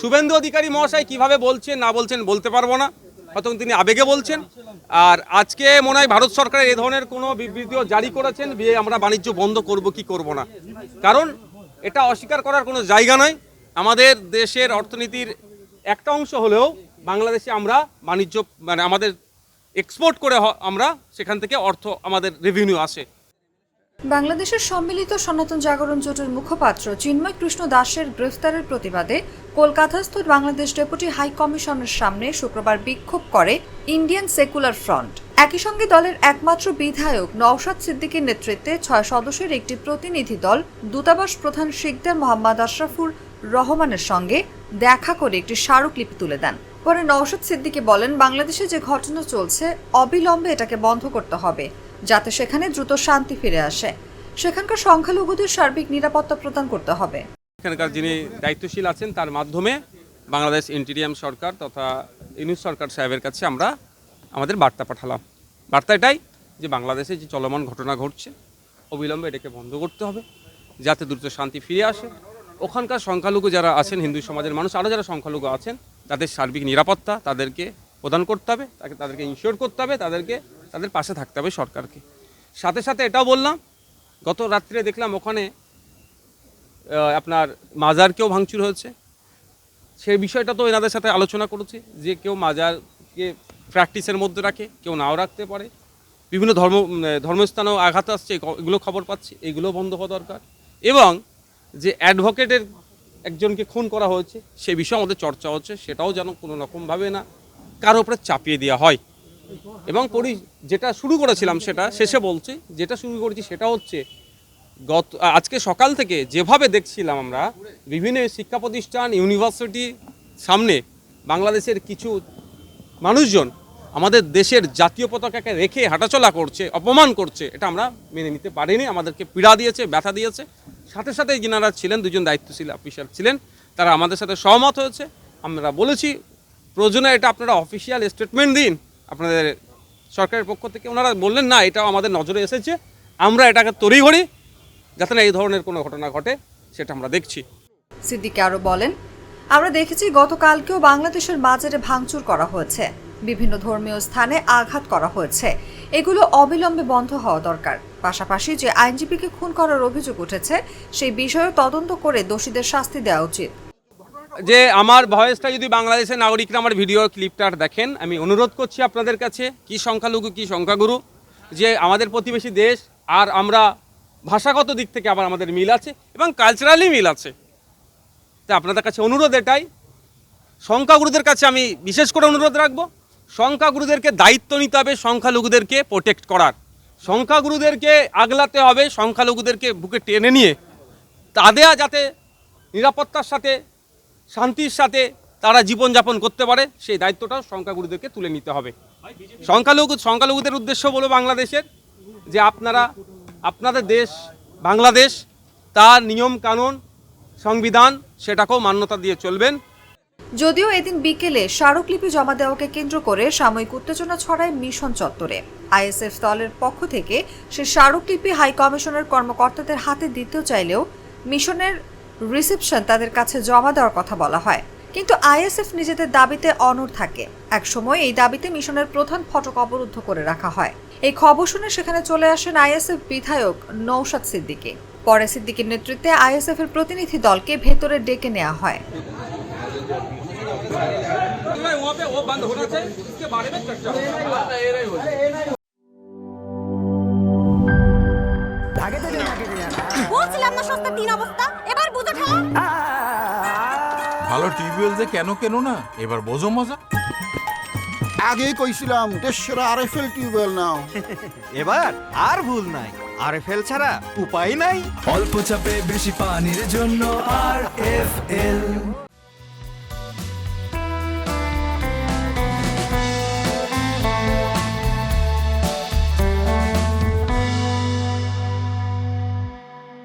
শুভেন্দু অধিকারী মহাশয় কীভাবে বলছেন, না বলছেন বলতে পারব না। হয়তো তিনি আবেগে বলছেন। আর আজকে মনে হয় ভারত সরকার এ ধরনের কোনো বিবৃতিও জারি করেছেন যে আমরা বাণিজ্য বন্ধ করব, কি করব না। কারণ এটা অস্বীকার করার কোনো জায়গা নয়। আমাদের দেশের অর্থনীতির একটা অংশ হলেও বাংলাদেশে আমরা বাণিজ্য মানে আমাদের এক্সপোর্ট করে আমরা সেখান থেকে অর্থ, আমাদের রেভিনিউ আসে। বাংলাদেশের সম্মিলিত সনাতন জাগরণ জোটের মুখপাত্র চিন্ময় কৃষ্ণ দাসের গ্রেফতারের প্রতিবাদে কলকাতাস্থ বাংলাদেশ ডেপুটি হাই কমিশনের সামনে শুক্রবার বিক্ষোভ করে ইন্ডিয়ান সেকুলার ফ্রন্ট। একই সঙ্গে দলের একমাত্র বিধায়ক নওশাদ সিদ্দিকীর নেতৃত্বে ছয় সদস্যের একটি প্রতিনিধি দল দূতাবাস প্রধান শিকদার মোহাম্মদ আশরাফুর রহমানের সঙ্গে দেখা করে একটি স্মারকলিপি তুলে দেন। পরে নওশাদ সিদ্দিকী বলেন, বাংলাদেশে যে ঘটনা চলছে, অবিলম্বে এটাকে বন্ধ করতে হবে। যাতে সেখানে দ্রুত শান্তি ফিরে আসে। সেখানকার সংখ্যালঘুদের সার্বিক নিরাপত্তা প্রদান করতে হবে। এখানকার যিনি দায়িত্বশীল আছেন, তার মাধ্যমে বাংলাদেশ ইন্টিরিয়াম সরকার তথা ইউনুস সরকার সাহেবের কাছে আমরা আমাদের বার্তা পাঠালাম। বার্তা এটাই যে বাংলাদেশে যে চলমান ঘটনা ঘটছে, অবিলম্বে এটাকে বন্ধ করতে হবে, যাতে দ্রুত শান্তি ফিরে আসে। ওখানকার সংখ্যালঘু যারা আছেন, হিন্দু সমাজের মানুষ আরও যারা সংখ্যালঘু আছেন, তাদের সার্বিক নিরাপত্তা, তাদেরকে প্রদান করতে হবে, তাকে, তাদেরকে ইনশিওর করতে হবে, তাদেরকে, তাদের পাশে থাকতে হবে সরকারকে। সাথে সাথে এটাও বললাম, গত রাত্রে দেখলাম ওখানে আপনার মাজারকেও ভাঙচুর হয়েছে। সেই বিষয়টা তো এনাদের সাথে আলোচনা করেছি, যে কেউ মাজারকে প্র্যাকটিসের মধ্যে রাখে, কেউ নাও রাখতে পারে। বিভিন্ন ধর্ম ধর্মস্থানেও আঘাত আসছে এগুলো খবর পাচ্ছি, এগুলো বন্ধ হওয়া দরকার। এবং যে অ্যাডভোকেটের একজনকে খুন করা হয়েছে, সে বিষয়ে আমাদের চর্চা হচ্ছে, সেটাও যেন কোনো রকমভাবে না কারও উপরে চাপিয়ে দেওয়া হয়। এবং পরি, যেটা শুরু করেছিলাম সেটা, শেষে বলছি, যেটা শুরু করেছি সেটা হচ্ছে, গত, আজকে সকাল থেকে যেভাবে দেখছিলাম আমরা, বিভিন্ন শিক্ষা প্রতিষ্ঠান, ইউনিভার্সিটি সামনে বাংলাদেশের কিছু মানুষজন আমাদের দেশের জাতীয় পতাকাকে রেখে হাঁটাচলা করছে, অপমান করছে, এটা আমরা মেনে নিতে পারিনি, আমাদেরকে পীড়া দিয়েছে, ব্যথা দিয়েছে। সাথে সাথে যিনারা ছিলেন, দুজন দায়িত্বশীল অফিসার ছিলেন, তারা আমাদের সাথে সহমত হয়েছে। আমরা বলেছি প্রয়োজনে এটা আপনারা অফিসিয়াল স্টেটমেন্ট দিন। আপনাদের সরকারের পক্ষ থেকে। ওনারা বললেন, না, এটাও আমাদের নজরে এসেছে। আমরা এটাকে তড়িঘড়ি যাতে না এই ধরনের কোনো ঘটনা ঘটে, সেটা আমরা দেখছি। সিদ্দিকি আরও বলেন, আমরা দেখেছি গতকালকেও বাংলাদেশের বাজারে ভাঙচুর করা হয়েছে। বিভিন্ন ধর্মীয় স্থানে আঘাত করা হয়েছে। এগুলো অবিলম্বে বন্ধ হওয়া দরকার। পাশাপাশি যে আইনজীবীকে খুন করার অভিযোগ উঠেছে, সেই বিষয়ে তদন্ত করে দোষীদের শাস্তি দেওয়া উচিত। যে আমার ভয়েসটা যদি বাংলাদেশের নাগরিকরা আমার ভিডিও ক্লিপটা দেখেন, আমি অনুরোধ করছি আপনাদের কাছে, কি সংখ্যালঘু, কি সংখ্যাগুরু, যে আমাদের প্রতিবেশী দেশ আর আমরা ভাষাগত দিক থেকে আবার আমাদের মিল আছে এবং কালচারালি মিল আছে। তো আপনাদের কাছে অনুরোধ এটাই। সংখ্যাগুরুদের কাছে আমি বিশেষ করে অনুরোধ রাখব, সংখ্যাগুরুদেরকে দায়িত্ব নিতে হবে সংখ্যালঘুদেরকে প্রোটেক্ট করার। সংখ্যাগুরুদেরকে আগলাতে হবে, সংখ্যালঘুদেরকে বুকে টেনে নিয়ে, তাদের যাতে নিরাপত্তার সাথে শান্তির সাথে তারা জীবনযাপন করতে পারে, সেই দায়িত্বটাও সংখ্যাগুরুদেরকে তুলে নিতে হবে। সংখ্যালঘু, সংখ্যালঘুদের উদ্দেশ্য বলো বাংলাদেশের, যে আপনারা, আপনাদের দেশ, বাংলাদেশ, তার নিয়ম কানুন, সংবিধান, সেটাকেও মান্যতা দিয়ে চলবেন। যদিও এদিন বিকেলে স্মারকলিপি জমা দেওয়াকে কেন্দ্র করে সাময়িক উত্তেজনা ছড়ায় মিশন চত্বরে। আইএসএফ দলের পক্ষ থেকে সে স্মারকলিপি হাই কমিশনের কর্মকর্তাদের হাতে দিতেও চাইলেও মিশনের রিসেপশন তাদের কাছে জমা দেওয়ার কথা বলা হয়। কিন্তু আইএসএফ নিজেদের দাবিতে অনড় থাকে। একসময় এই দাবিতে মিশনের প্রধান ফটক অবরুদ্ধ করে রাখা হয়। এই খবর শুনে সেখানে চলে আসেন আইএসএফ বিধায়ক নৌশাদ সিদ্দিকী। পরে সিদ্দিকীর নেতৃত্বে আইএসএফ এর প্রতিনিধি দলকে ভেতরে ডেকে নেওয়া হয়। ভালো টিউবওয়েল যে কেন কেন না? এবার বোঝো মজা। আগেই কইছিলাম দেশের আরএফএল টিউবওয়েল নাও। এবার আর ভুল নাই। আর ফেল ছাড়া উপায় নাই। অল্প চাপে বেশি পানির জন্য আর এফ এল